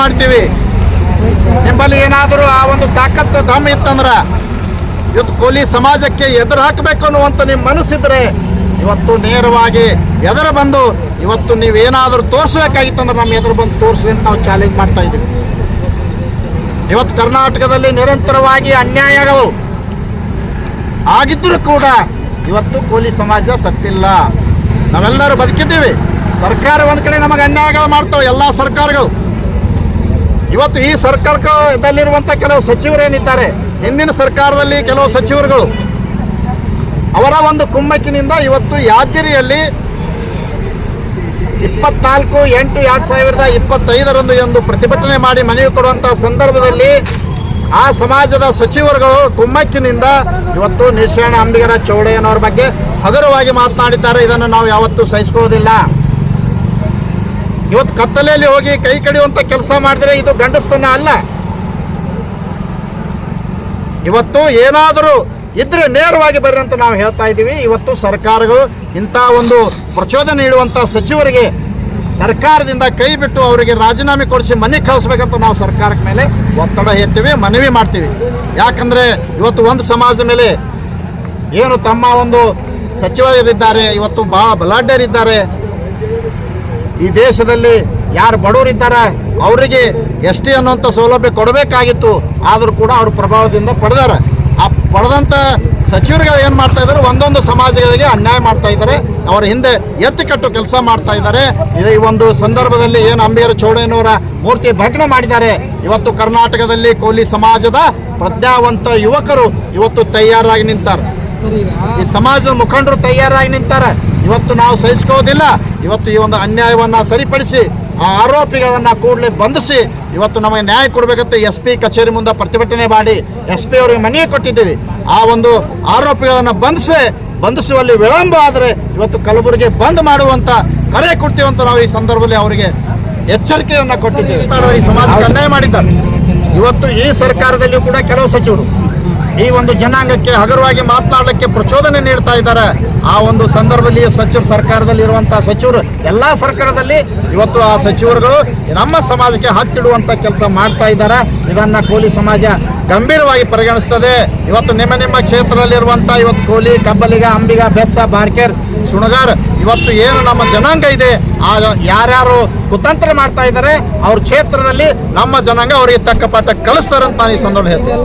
ಮಾಡ್ತೀವಿ. ನಿಮ್ಮಲ್ಲಿ ಏನಾದರೂ ಆ ಒಂದು ತಾಕತ್ತು ದಮ್ ಇತ್ತಂದ್ರ ಇವತ್ತು ಕೋಲಿ ಸಮಾಜಕ್ಕೆ ಎದುರು ಹಾಕಬೇಕು ಅನ್ನುವಂಥ ನಿಮ್ಮ ಮನಸ್ಸಿದ್ರೆ ಇವತ್ತು ನೇರವಾಗಿ ಎದುರು ಬಂದು ಇವತ್ತು ನೀವೇನಾದರೂ ತೋರಿಸ್ಬೇಕಾಗಿತ್ತಂದ್ರೆ ನಮ್ಮ ಎದುರು ಬಂದು ತೋರಿಸಿ ಅಂತ ನಾವು ಚಾಲೆಂಜ್ ಮಾಡ್ತಾ ಇದ್ದೀವಿ. ಇವತ್ತು ಕರ್ನಾಟಕದಲ್ಲಿ ನಿರಂತರವಾಗಿ ಅನ್ಯಾಯಗಳು ಆಗಿದ್ದರೂ ಕೂಡ ಇವತ್ತು ಕೋಲಿ ಸಮಾಜ ಸತ್ತಿಲ್ಲ. ನಾವೆಲ್ಲರೂ ಬದುಕಿದ್ದೀವಿ. ಸರ್ಕಾರ ಒಂದು ಕಡೆ ನಮಗೆ ಅನ್ಯಾಯಗಳು ಮಾಡ್ತಾವೆ, ಎಲ್ಲ ಸರ್ಕಾರಗಳು. ಇವತ್ತು ಈ ಸರ್ಕಾರದಲ್ಲಿರುವಂಥ ಕೆಲವು ಸಚಿವರೇನಿದ್ದಾರೆ, ಹಿಂದಿನ ಸರ್ಕಾರದಲ್ಲಿ ಕೆಲವು ಸಚಿವರುಗಳು, ಅವರ ಒಂದು ಕುಮ್ಮಕ್ಕಿನಿಂದ ಇವತ್ತು ಯಾದಗಿರಿಯಲ್ಲಿ ಇಪ್ಪತ್ನಾಲ್ಕು, ಎಂಟು, ಎರಡು ಸಾವಿರದ ಇಪ್ಪತ್ತೈದರಂದು ಒಂದು ಪ್ರತಿಭಟನೆ ಮಾಡಿ ಮನವಿ ಕೊಡುವಂಥ ಸಂದರ್ಭದಲ್ಲಿ ಆ ಸಮಾಜದ ಸಚಿವರುಗಳು ಕುಮ್ಮಕ್ಕಿನಿಂದ ಇವತ್ತು ನಿಶಾಣ ಅಂಬಿಗರ ಚೌಡಯ್ಯನವರ ಬಗ್ಗೆ ಹಗುರವಾಗಿ ಮಾತನಾಡಿದ್ದಾರೆ. ಇದನ್ನು ನಾವು ಯಾವತ್ತೂ ಸಹಿಸ್ಕೊಳ್ಳೋದಿಲ್ಲ. ಇವತ್ತು ಕತ್ತಲೆಯಲ್ಲಿ ಹೋಗಿ ಕೈ ಕಡಿಯುವಂತ ಕೆಲಸ ಮಾಡಿದ್ರೆ ಇದು ಗಂಡಸ್ತನ ಅಲ್ಲ. ಇವತ್ತು ಏನಾದರೂ ಇದ್ರೆ ನೇರವಾಗಿ ಬರ್ರಿ ಅಂತ ನಾವು ಹೇಳ್ತಾ ಇದ್ದೀವಿ. ಇವತ್ತು ಸರ್ಕಾರಗಳು ಇಂಥ ಒಂದು ಪ್ರಚೋದನೆ ನೀಡುವಂಥ ಸಚಿವರಿಗೆ ಸರ್ಕಾರದಿಂದ ಕೈ ಬಿಟ್ಟು ಅವರಿಗೆ ರಾಜೀನಾಮೆ ಕೊಡಿಸಿ ಮನೆಗೆ ಕಳಿಸ್ಬೇಕಂತ ನಾವು ಸರ್ಕಾರಕ್ಕೆ ಮೇಲೆ ಒತ್ತಡ ಹೇಳ್ತೀವಿ ಮನವಿ ಮಾಡ್ತೀವಿ. ಯಾಕಂದ್ರೆ ಇವತ್ತು ಒಂದು ಸಮಾಜದ ಮೇಲೆ ಏನು ತಮ್ಮ ಒಂದು ಸಚಿವರಿದ್ದಾರೆ, ಇವತ್ತು ಬಾ ಬಲಾಢ್ಯರಿದ್ದಾರೆ ಈ ದೇಶದಲ್ಲಿ ಯಾರು ಬಡವರಿದ್ದಾರೆ ಅವರಿಗೆ ಎಸ್ ಟಿ ಅನ್ನುವಂಥ ಸೌಲಭ್ಯ ಕೊಡಬೇಕಾಗಿತ್ತು. ಆದರೂ ಕೂಡ ಅವ್ರ ಪ್ರಭಾವದಿಂದ ಪಡೆದಾರೆ. ಆ ಪಡೆದಂಥ ಸಚಿವರುಗಳು ಏನು ಮಾಡ್ತಾ ಇದ್ದಾರೆ, ಒಂದೊಂದು ಸಮಾಜಗಳಿಗೆ ಅನ್ಯಾಯ ಮಾಡ್ತಾ ಇದ್ದಾರೆ. ಅವರ ಹಿಂದೆ ಎತ್ತಿ ಕಟ್ಟು ಕೆಲಸ ಮಾಡ್ತಾ ಇದ್ದಾರೆ. ಇದು ಈ ಒಂದು ಸಂದರ್ಭದಲ್ಲಿ ಏನು ಅಂಬೇರ ಚೌಡಯ್ಯನವರ ಮೂರ್ತಿ ಭಗ್ನ ಮಾಡಿದ್ದಾರೆ. ಇವತ್ತು ಕರ್ನಾಟಕದಲ್ಲಿ ಕೋಲಿ ಸಮಾಜದ ಪ್ರಜ್ಞಾವಂತ ಯುವಕರು ಇವತ್ತು ತಯಾರಾಗಿ ನಿಂತಾರೆ. ಈ ಸಮಾಜದ ಮುಖಂಡರು ತಯಾರಾಗಿ ನಿಂತಾರೆ. ಇವತ್ತು ನಾವು ಸಹಿಸ್ಕೋದಿಲ್ಲ ಇವತ್ತು ಈ ಒಂದು ಅನ್ಯಾಯವನ್ನ ಸರಿಪಡಿಸಿ ಆ ಆರೋಪಿಗಳನ್ನು ಕೂಡಲೇ ಬಂಧಿಸಿ ಇವತ್ತು ನಮಗೆ ನ್ಯಾಯ ಕೊಡಬೇಕಂತ ಎಸ್ ಪಿ ಕಚೇರಿ ಮುಂದೆ ಪ್ರತಿಭಟನೆ ಮಾಡಿ ಎಸ್ ಪಿ ಅವರಿಗೆ ಮನವಿ ಕೊಟ್ಟಿದ್ದೀವಿ. ಆ ಒಂದು ಆರೋಪಿಗಳನ್ನು ಬಂಧಿಸಿ ಬಂಧಿಸುವಲ್ಲಿ ವಿಳಂಬ ಆದರೆ ಇವತ್ತು ಕಲಬುರಗಿ ಬಂದ್ ಮಾಡುವಂತ ಕರೆ ಕೊಡ್ತೀವಿ ಅಂತ ನಾವು ಈ ಸಂದರ್ಭದಲ್ಲಿ ಅವರಿಗೆ ಎಚ್ಚರಿಕೆಯನ್ನ ಕೊಟ್ಟಿದ್ದೀವಿ. ಈ ಸಮಾಜಕ್ಕೆ ಅನ್ಯಾಯ ಮಾಡಿದ್ದಾರೆ. ಇವತ್ತು ಈ ಸರ್ಕಾರದಲ್ಲಿಯೂ ಕೂಡ ಕೆಲವು ಸಚಿವರು ಈ ಒಂದು ಜನಾಂಗಕ್ಕೆ ಹಗುರವಾಗಿ ಮಾತನಾಡಲಿಕ್ಕೆ ಪ್ರಚೋದನೆ ನೀಡ್ತಾ ಇದ್ದಾರೆ. ಆ ಒಂದು ಸಂದರ್ಭದಲ್ಲಿ ಸಚಿವ ಸರ್ಕಾರದಲ್ಲಿ ಇರುವಂತಹ ಸಚಿವರು, ಎಲ್ಲಾ ಸರ್ಕಾರದಲ್ಲಿ ಇವತ್ತು ಆ ಸಚಿವರುಗಳು ನಮ್ಮ ಸಮಾಜಕ್ಕೆ ಹತ್ತಿಡುವಂತ ಕೆಲಸ ಮಾಡ್ತಾ ಇದ್ದಾರೆ. ಇದನ್ನ ಕೋಲಿ ಸಮಾಜ ಗಂಭೀರವಾಗಿ ಪರಿಗಣಿಸ್ತದೆ. ಇವತ್ತು ನಿಮ್ಮ ನಿಮ್ಮ ಕ್ಷೇತ್ರದಲ್ಲಿರುವಂತ ಇವತ್ತು ಕೋಲಿ, ಕಬ್ಬಲಿಗ, ಅಂಬಿಗ, ಬೆಸ್ತ, ಬಾರ್ಕೇರ್ ಸುಣಗಾರ್ ಇವತ್ತು ಏನು ನಮ್ಮ ಜನಾಂಗ ಇದೆ, ಆ ಯಾರ್ಯಾರು ಕುತಂತ್ರ ಮಾಡ್ತಾ ಇದ್ದಾರೆ, ಅವ್ರ ಕ್ಷೇತ್ರದಲ್ಲಿ ನಮ್ಮ ಜನಾಂಗ ಅವರಿಗೆ ತಕ್ಕ ಪಾಠ ಕಲಿಸ್ತಾರಂತ ನಾನು ಈ ಸಂದರ್ಭ ಹೇಳ್ತೀನಿ.